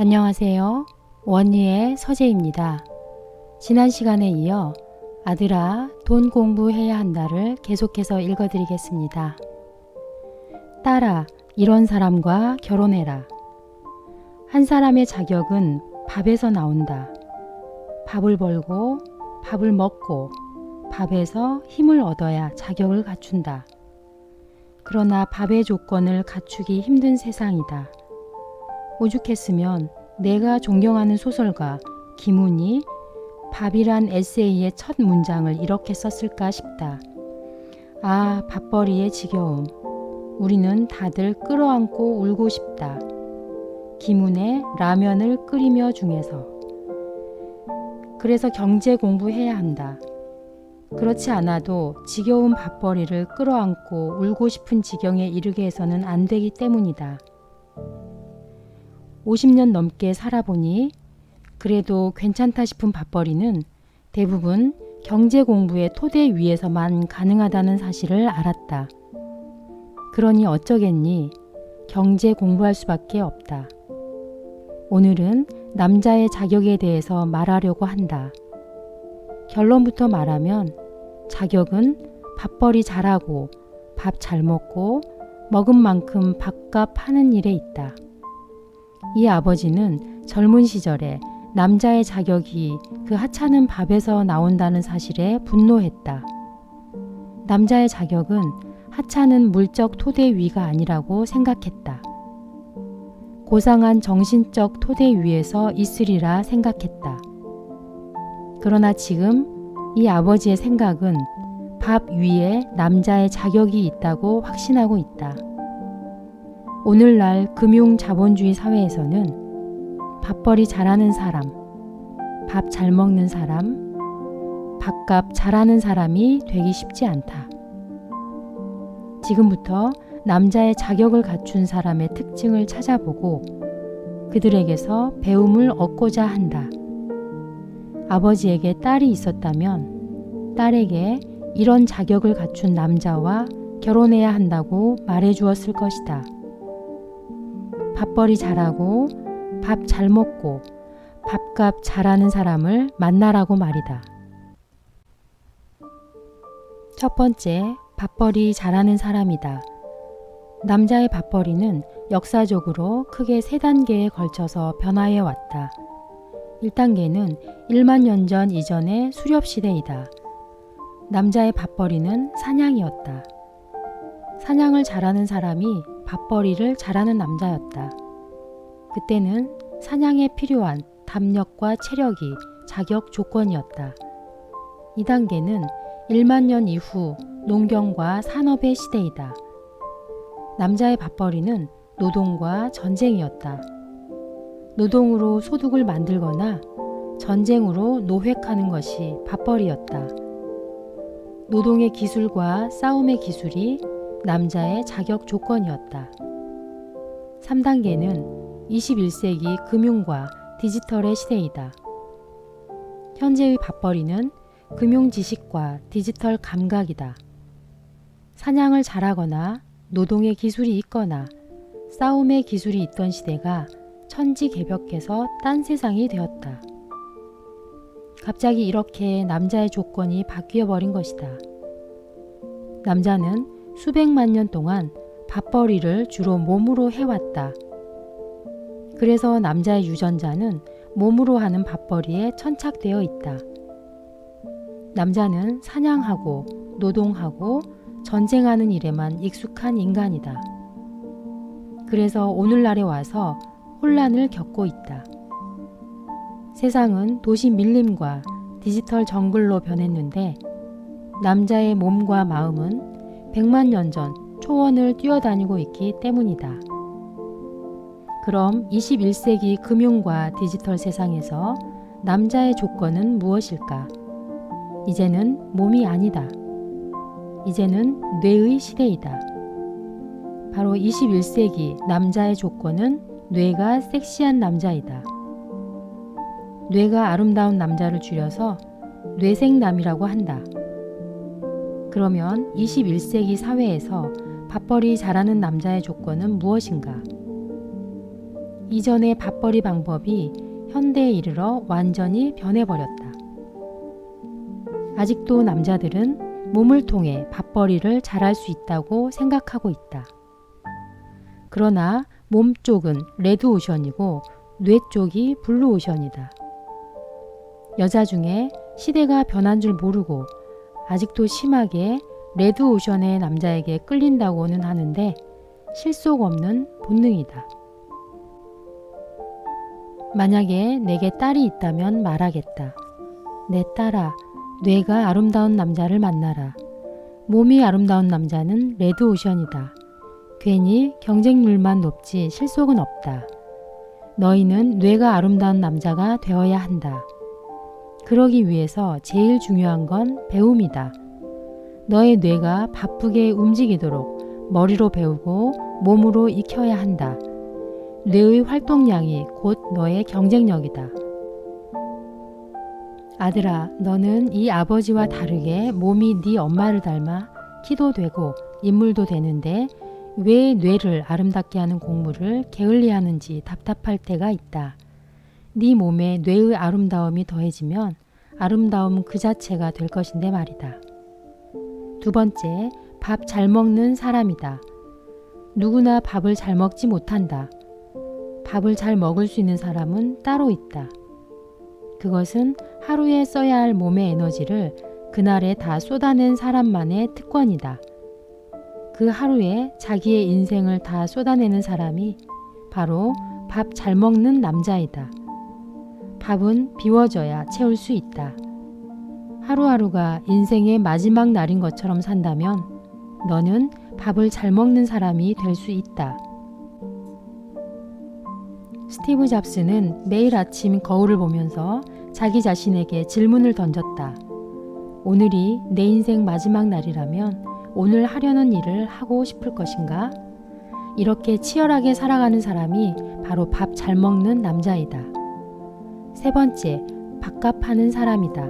안녕하세요. 원희의 서재입니다. 지난 시간에 이어 아들아, 돈 공부해야 한다를 계속해서 읽어드리겠습니다. 딸아, 이런 사람과 결혼해라. 한 사람의 자격은 밥에서 나온다. 밥을 벌고, 밥을 먹고, 밥에서 힘을 얻어야 자격을 갖춘다. 그러나 밥의 조건을 갖추기 힘든 세상이다. 오죽했으면 내가 존경하는 소설가 김훈이 밥이란 에세이의 첫 문장을 이렇게 썼을까 싶다. 아, 밥벌이의 지겨움. 우리는 다들 끌어안고 울고 싶다. 김훈의 라면을 끓이며 중에서. 그래서 경제 공부해야 한다. 그렇지 않아도 지겨운 밥벌이를 끌어안고 울고 싶은 지경에 이르게 해서는 안 되기 때문이다. 50년 넘게 살아보니 그래도 괜찮다 싶은 밥벌이는 대부분 경제 공부의 토대 위에서만 가능하다는 사실을 알았다. 그러니 어쩌겠니? 경제 공부할 수밖에 없다. 오늘은 남자의 자격에 대해서 말하려고 한다. 결론부터 말하면 자격은 밥벌이 잘하고 밥 잘 먹고 먹은 만큼 밥값 하는 일에 있다. 이 아버지는 젊은 시절에 남자의 자격이 그 하찮은 밥에서 나온다는 사실에 분노했다. 남자의 자격은 하찮은 물적 토대 위가 아니라고 생각했다. 고상한 정신적 토대 위에서 있으리라 생각했다. 그러나 지금 이 아버지의 생각은 밥 위에 남자의 자격이 있다고 확신하고 있다. 오늘날 금융 자본주의 사회에서는 밥벌이 잘하는 사람, 밥 잘 먹는 사람, 밥값 잘하는 사람이 되기 쉽지 않다. 지금부터 남자의 자격을 갖춘 사람의 특징을 찾아보고 그들에게서 배움을 얻고자 한다. 아버지에게 딸이 있었다면 딸에게 이런 자격을 갖춘 남자와 결혼해야 한다고 말해 주었을 것이다. 밥벌이 잘하고 밥 잘 먹고 밥값 잘하는 사람을 만나라고 말이다. 첫 번째, 밥벌이 잘하는 사람이다. 남자의 밥벌이는 역사적으로 크게 세 단계에 걸쳐서 변화해 왔다. 1단계는 1만 년 전 이전의 수렵시대이다. 남자의 밥벌이는 사냥이었다. 사냥을 잘하는 사람이 밥벌이를 잘하는 남자였다. 그때는 사냥에 필요한 담력과 체력이 자격 조건이었다. 2단계는 1만 년 이후 농경과 산업의 시대이다. 남자의 밥벌이는 노동과 전쟁이었다. 노동으로 소득을 만들거나 전쟁으로 노획하는 것이 밥벌이였다. 노동의 기술과 싸움의 기술이 남자의 자격 조건이었다. 3단계는 21세기 금융과 디지털의 시대이다. 현재의 밥벌이는 금융 지식과 디지털 감각이다. 사냥을 잘하거나 노동의 기술이 있거나 싸움의 기술이 있던 시대가 천지개벽해서 딴 세상이 되었다. 갑자기 이렇게 남자의 조건이 바뀌어 버린 것이다. 남자는 수백만 년 동안 밥벌이를 주로 몸으로 해왔다. 그래서 남자의 유전자는 몸으로 하는 밥벌이에 천착되어 있다. 남자는 사냥하고 노동하고 전쟁하는 일에만 익숙한 인간이다. 그래서 오늘날에 와서 혼란을 겪고 있다. 세상은 도시 밀림과 디지털 정글로 변했는데 남자의 몸과 마음은 100만 년 전 초원을 뛰어다니고 있기 때문이다. 그럼 21세기 금융과 디지털 세상에서 남자의 조건은 무엇일까? 이제는 몸이 아니다. 이제는 뇌의 시대이다. 바로 21세기 남자의 조건은 뇌가 섹시한 남자이다. 뇌가 아름다운 남자를 줄여서 뇌생남이라고 한다. 그러면 21세기 사회에서 밥벌이 잘하는 남자의 조건은 무엇인가? 이전의 밥벌이 방법이 현대에 이르러 완전히 변해버렸다. 아직도 남자들은 몸을 통해 밥벌이를 잘할 수 있다고 생각하고 있다. 그러나 몸 쪽은 레드오션이고 뇌 쪽이 블루오션이다. 여자 중에 시대가 변한 줄 모르고 아직도 심하게 레드오션의 남자에게 끌린다고는 하는데 실속 없는 본능이다. 만약에 내게 딸이 있다면 말하겠다. 내 딸아, 뇌가 아름다운 남자를 만나라. 몸이 아름다운 남자는 레드오션이다. 괜히 경쟁률만 높지 실속은 없다. 너희는 뇌가 아름다운 남자가 되어야 한다. 그러기 위해서 제일 중요한 건 배움이다. 너의 뇌가 바쁘게 움직이도록 머리로 배우고 몸으로 익혀야 한다. 뇌의 활동량이 곧 너의 경쟁력이다. 아들아, 너는 이 아버지와 다르게 몸이 네 엄마를 닮아 키도 되고 인물도 되는데 왜 뇌를 아름답게 하는 공부를 게을리하는지 답답할 때가 있다. 네 몸에 뇌의 아름다움이 더해지면 아름다움 그 자체가 될 것인데 말이다. 두 번째, 밥 잘 먹는 사람이다. 누구나 밥을 잘 먹지 못한다. 밥을 잘 먹을 수 있는 사람은 따로 있다. 그것은 하루에 써야 할 몸의 에너지를 그날에 다 쏟아낸 사람만의 특권이다. 그 하루에 자기의 인생을 다 쏟아내는 사람이 바로 밥 잘 먹는 남자이다. 밥은 비워져야 채울 수 있다. 하루하루가 인생의 마지막 날인 것처럼 산다면 너는 밥을 잘 먹는 사람이 될 수 있다. 스티브 잡스는 매일 아침 거울을 보면서 자기 자신에게 질문을 던졌다. 오늘이 내 인생 마지막 날이라면 오늘 하려는 일을 하고 싶을 것인가? 이렇게 치열하게 살아가는 사람이 바로 밥 잘 먹는 남자이다. 세 번째, 밥값 하는 사람이다.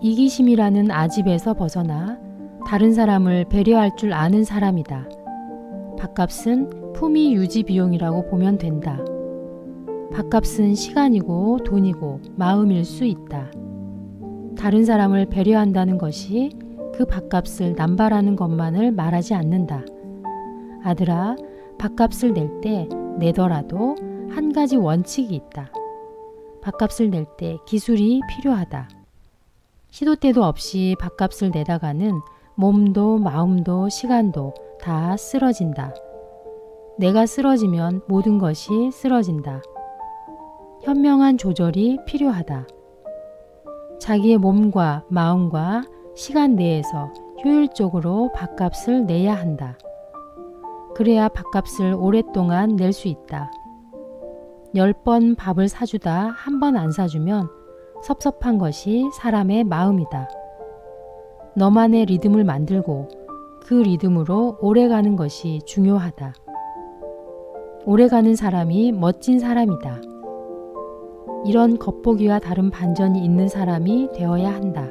이기심이라는 아집에서 벗어나 다른 사람을 배려할 줄 아는 사람이다. 밥값은 품위 유지 비용이라고 보면 된다. 밥값은 시간이고 돈이고 마음일 수 있다. 다른 사람을 배려한다는 것이 그 밥값을 남발하는 것만을 말하지 않는다. 아들아, 밥값을 낼 때 내더라도 한 가지 원칙이 있다. 밥값을 낼 때 기술이 필요하다. 시도 때도 없이 밥값을 내다가는 몸도 마음도 시간도 다 쓰러진다. 내가 쓰러지면 모든 것이 쓰러진다. 현명한 조절이 필요하다. 자기의 몸과 마음과 시간 내에서 효율적으로 밥값을 내야 한다. 그래야 밥값을 오랫동안 낼 수 있다. 열 번 밥을 사주다 한 번 안 사주면 섭섭한 것이 사람의 마음이다. 너만의 리듬을 만들고 그 리듬으로 오래 가는 것이 중요하다. 오래 가는 사람이 멋진 사람이다. 이런 겉보기와 다른 반전이 있는 사람이 되어야 한다.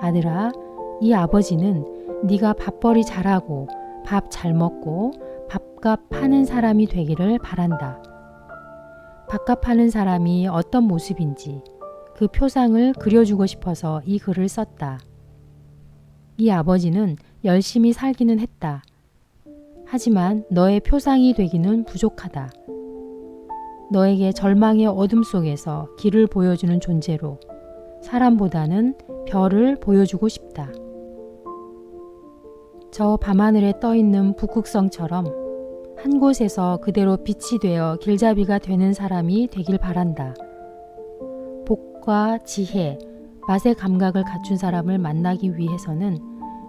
아들아, 이 아버지는 네가 밥벌이 잘하고 밥 잘 먹고 밥값 하는 사람이 되기를 바란다. 밥값 하는 사람이 어떤 모습인지 그 표상을 그려주고 싶어서 이 글을 썼다. 이 아버지는 열심히 살기는 했다. 하지만 너의 표상이 되기는 부족하다. 너에게 절망의 어둠 속에서 길을 보여주는 존재로 사람보다는 별을 보여주고 싶다. 저 밤하늘에 떠 있는 북극성처럼 한 곳에서 그대로 빛이 되어 길잡이가 되는 사람이 되길 바란다. 복과 지혜, 맛의 감각을 갖춘 사람을 만나기 위해서는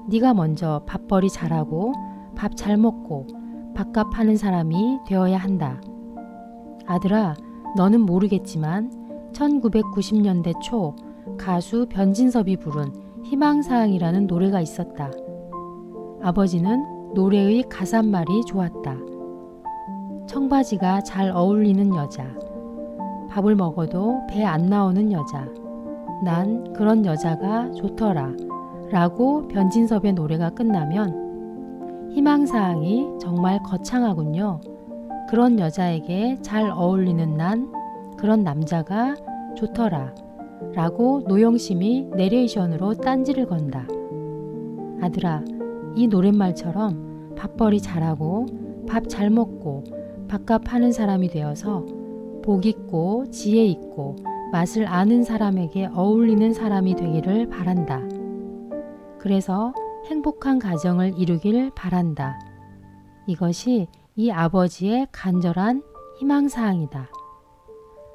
네가 먼저 밥벌이 잘하고 밥 잘 먹고 밥값 하는 사람이 되어야 한다. 아들아, 너는 모르겠지만 1990년대 초 가수 변진섭이 부른 희망사항이라는 노래가 있었다. 아버지는 노래의 가사말이 좋았다. 청바지가 잘 어울리는 여자. 밥을 먹어도 배 안 나오는 여자. 난 그런 여자가 좋더라. 라고 변진섭의 노래가 끝나면 희망사항이 정말 거창하군요. 그런 여자에게 잘 어울리는 난 그런 남자가 좋더라. 라고 노영심이 내레이션으로 딴지를 건다. 아들아, 이 노랫말처럼 밥벌이 잘하고 밥 잘 먹고 밥값 하는 사람이 되어서 복 있고 지혜 있고 맛을 아는 사람에게 어울리는 사람이 되기를 바란다. 그래서 행복한 가정을 이루길 바란다. 이것이 이 아버지의 간절한 희망사항이다.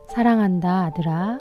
사랑한다, 아들아.